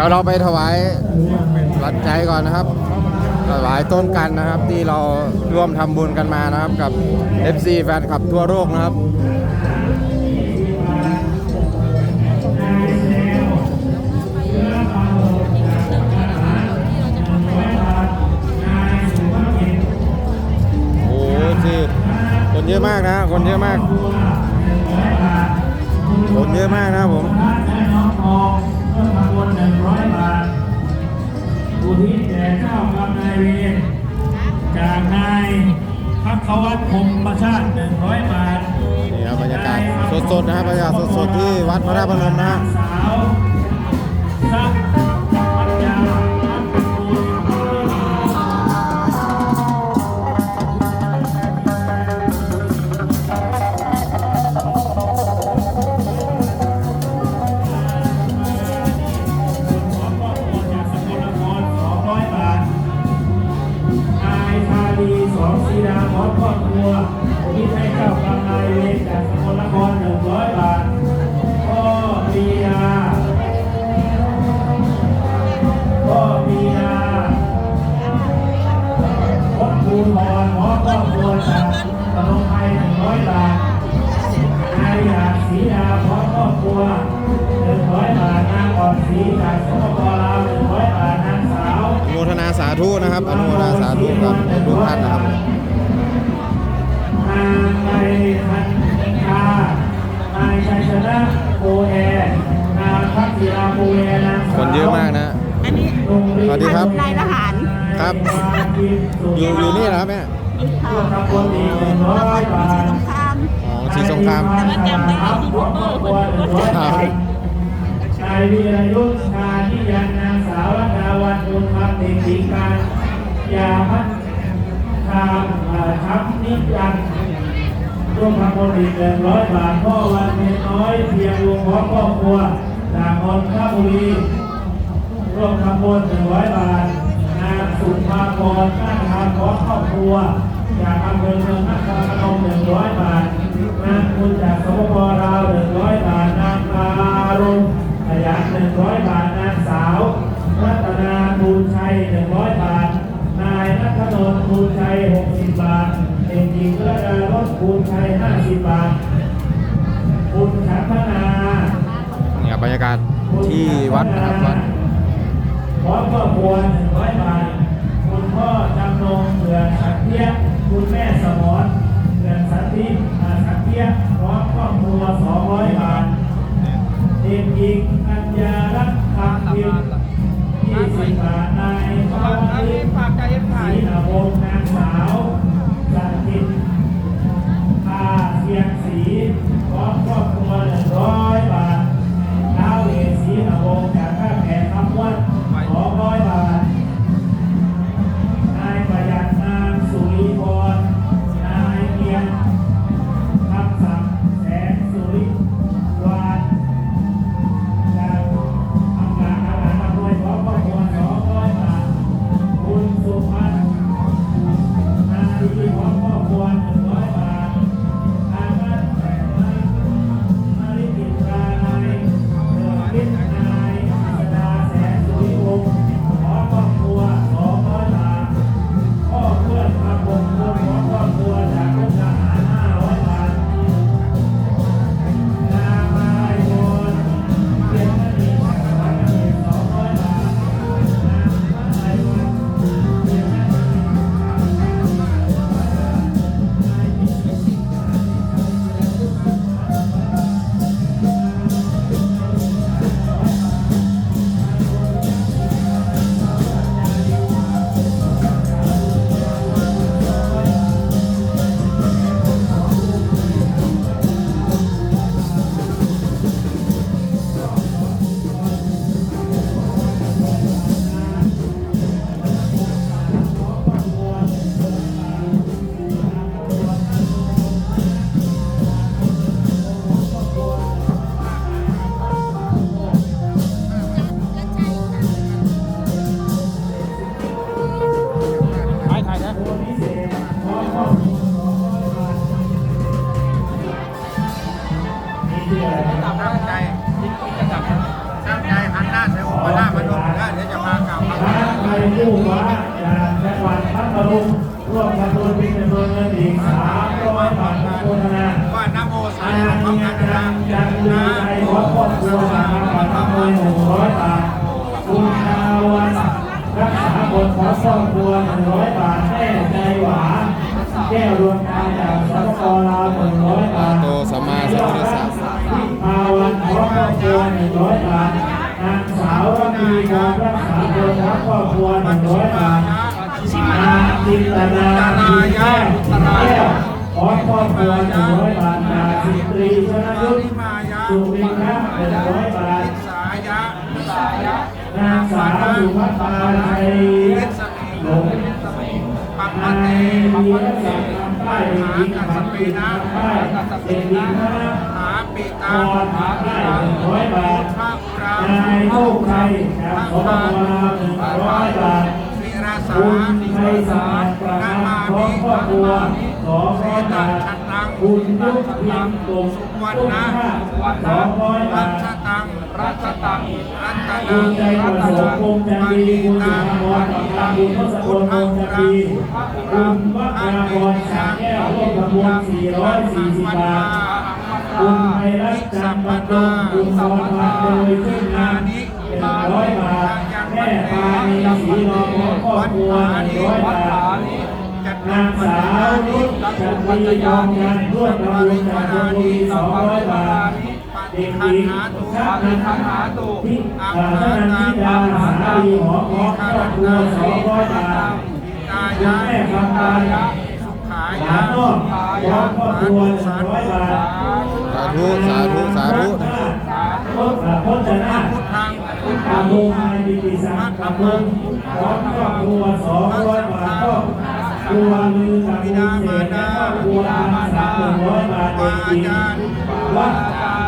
เดี๋ยวเราไปถวายรัดใจก่อนนะครับ ถวายต้นกันนะครับ ที่เราร่วมทำบุญกันมานะครับ กับ FC แฟนคลับทั่วโลกนะครับโอ้โหสิคนเยอะมากนะ คนเยอะมาก คนเยอะมากนะผม ครับผมอุทิศแด่เจ้ากรรมนายเวรจากนายพักวัตรพรหมชาติหนึ่งร้อยบาทนี่ครับบรรยากาศสดๆนะครับบรรยากาศสดๆที่วัดพระธาตุพนมนะฮะ สาว อมครอบครัวที่ให้เจ้ากรรมนายเวรจากสกลนคร100บาทพ่อปียาพ่อปียาพบภูพรพร้อครอบครัวจากตะลงไทย100บาทนายหยาดศรีดาพร้อมครอบครัว100บาทนางอ่อนศรีจากสปปลาว100บาทนางสาว อนุโมทนาสาธุนะครับอนุโมทนาสาธุกับทุกท่านนะครับ นางไปพันธานายชัยชนะโกแอนางพักศิลาโกแอนางสาวคนเยอะมากนะ อันนี้โรงเรียนสวัสดีครับ นายทหารครับ อยู่อยู่นี่เหรอครับแม่เพื่อทำบุญอีกหนึ่งร้อยบาทสงครามอ๋อสีสงครามแต่ว่าจำได้ว่ายูทูบเบอร์คนหนึ่งครับนายวีรยุทธชานิยันนางสาวดาวันบุญคำเด็กหญิงการยาพัฒ ทามทัพนิยันร่วมทำบุญอีกหนึ่งร้อยบาทพ่อวันเพ็ญน้อยเพียงวงพร้อมครอบครัวจากคนข้าบุรีร่วมทำบุญหนึ่งร้อยบาทนางสุภาพรตั้งทางพร้อมครอบครัวจากอำเภอเมืองนครพนมากาศที่วัดนะครับวัดพร้อมครอบครัวหนึ่งร้อยบาทคุณพ่อจำนงเผื่อสักเทียคุณแม่สมรเผื่อสักทิอ่าสักเทียพร้อมครอบครัวสองร้อยบาทเด็กหญิงอัญญารัตน์คำพิมพ์ยี่สิบบาทนายพาวิทย์ศรีน เป็นจำนวนเงินอีกสามร้อยบาทโฆษณาว่านโมสาอาธุเนียพระจักังนจังลือใจขอครอบครัวนะครับขอทำเลยหนึ่งร้อยบาทคุณดาวันรักษาบทขอครอบครัวหนึ่งร้อยบาทแม่ใจหวานแก้วดวงตาจากสปปลาวหนึ่งร้อยบาท โตสัมมาสัมพุทธัสสะภาวันขอครอบครัวหนึ่งร้อยบาทนางสาวรมีการรักษาบทขอครอบครัวหนึ่งร้อยบาท นาจินตนาดีแก้วแก้วขอครอบครัวหนึ่งร้อยบาทจากสิตรีชนะยุทธสุรินทร์หนึ่งร้อยบาทสายะสายะนางสาวสุภัตาไทยหลงปัปนานเตยวีรศักดิ์คำป้ายด็กหญิงขันติคำป้ายเด็กหญิงคณะหาปิพตารหาป้ายหนึ่งร้อยบาทนายโชคชัยจากสปปลาหนึ่งร้อยบาท สาคุณไทยสารประกันพร้อมครอบครัวสองร้อยบาทคุณยุทธเพียงตรงตุ้มค่าสองร้อยบารัชตังรัชตังรัตคุนัณงใจประสงค์คงจันดีคุณสุภาวรกับตาบุญทศพลคงจันดีคุณวัชรากรสาแก้วร่วมขบวน440บาทคุณไพรัตน์จันทร์บรรจงคุณสอนพันโดยขึ้นงานหนึ่งร้อยบาท แม่ ปานีศรีนองของครอบครัวหนึ่งร้อยบาทนางสาวนุชจันทียอมกันร่วมประมูลจากบุรีสองร้อยบาทเด็กหญิงชักนันทาที่อ่าชนันทิดาสาลีหอของครอบครัวสองร้อยบาทคุณแม่คำตาสุขาหลายะนอกของครอบครัวหนึ่งร้อยบาทสาธุสาธุสาธุพจน์พจนาพุทธัง ตามลุงนายบิติสังตามลุงของครอบครัวสองร้อยบาทครอบครัวลือกับลุงเสกและครอบครัวอาสาหนึ่งร้อยบาทเด็กหญิงวัด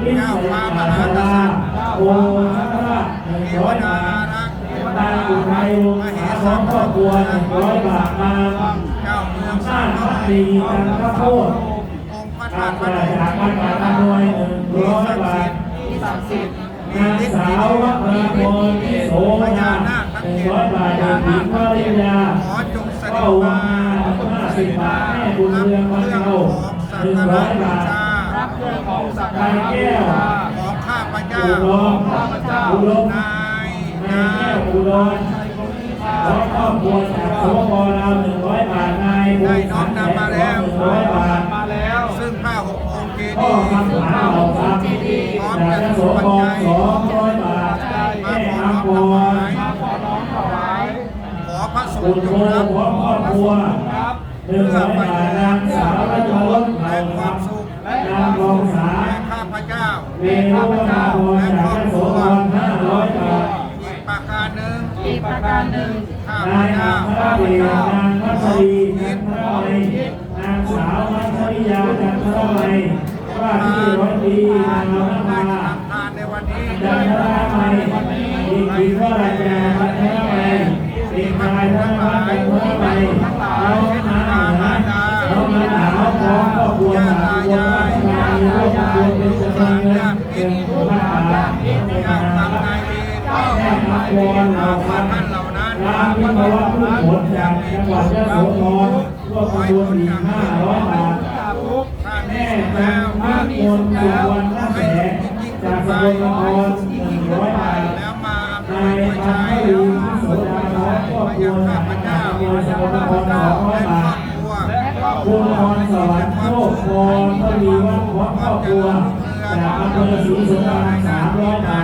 พิเศษอาลาโอชาราหนึ่งร้อยบาทนาอุทัยวงศาของครอบครัวหนึ่งร้อยบาทมาเจ้าเมืองสร้างพักดีจันทโคตรองค์พระกาธารตุพนจากมวัดป่าตะนวยหนึ่งร้อยบาทศักดิ์สิทธิ์ นางสาววัฒนพรโสมนาหนึ่งร้อยบาทเด็กหญิงวริยาขอจงเสด็เข้าจวัมางห้าสิบบาทแม่บุญเรืองวันเราหนึ่งร้อยบาทรับเครื่องของสักนายแก้วของข้าพเจ้าอุดมอุดมนายนายแก้วอุดรขอครอบครัวจากสปปลาวหนึ่งร้อยบาท ขอพระสงบุฆ์ญจโทงรับพร้อมครอบครัวหนึ่งร้อยบาทนางสาวรัชรสเหล่าคำนางรองสาข้าพเจ้าเวรุวนาพรจากยโสธรห้าร้อยบาทอีกประการหนึ่งอีกประการหนึ่งข้านายพอัเจ้าครเดชนางพัชรีจันทรไมยนางสาวมัชริยาจันทรไมยว่าที่ร้อยตรีนางนได้ภาทำทานในวันนี้จันทราไมยเด็กหญิงวราจาจันทร วรเหล่านั้นร้านพิมพ์ว่าผู้ผลจากจังหวัดยะโสธรร่วมขบวนอีกห้าร้อยบาทแม่จันแล้วทร์พิมลสุวรรณแสงจากสกลนครหนึ่งร้อยบาทนายพันใช้ธุ์ลีพิโสดาพรครอบครัวจากจังหวัดสกลนครสองร้อยบาทคุณพรสวรรค์โชคพรทวีวัฒน์ครอบครัวจากอำเภอศรีสงครามสามร้อยบาท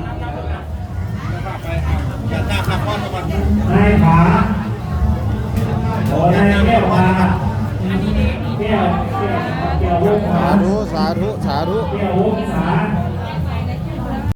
นายขาขอนายแก้วมาแก้วแก้วแก้ววงสาขาธุสาธุสาธุแก้ววง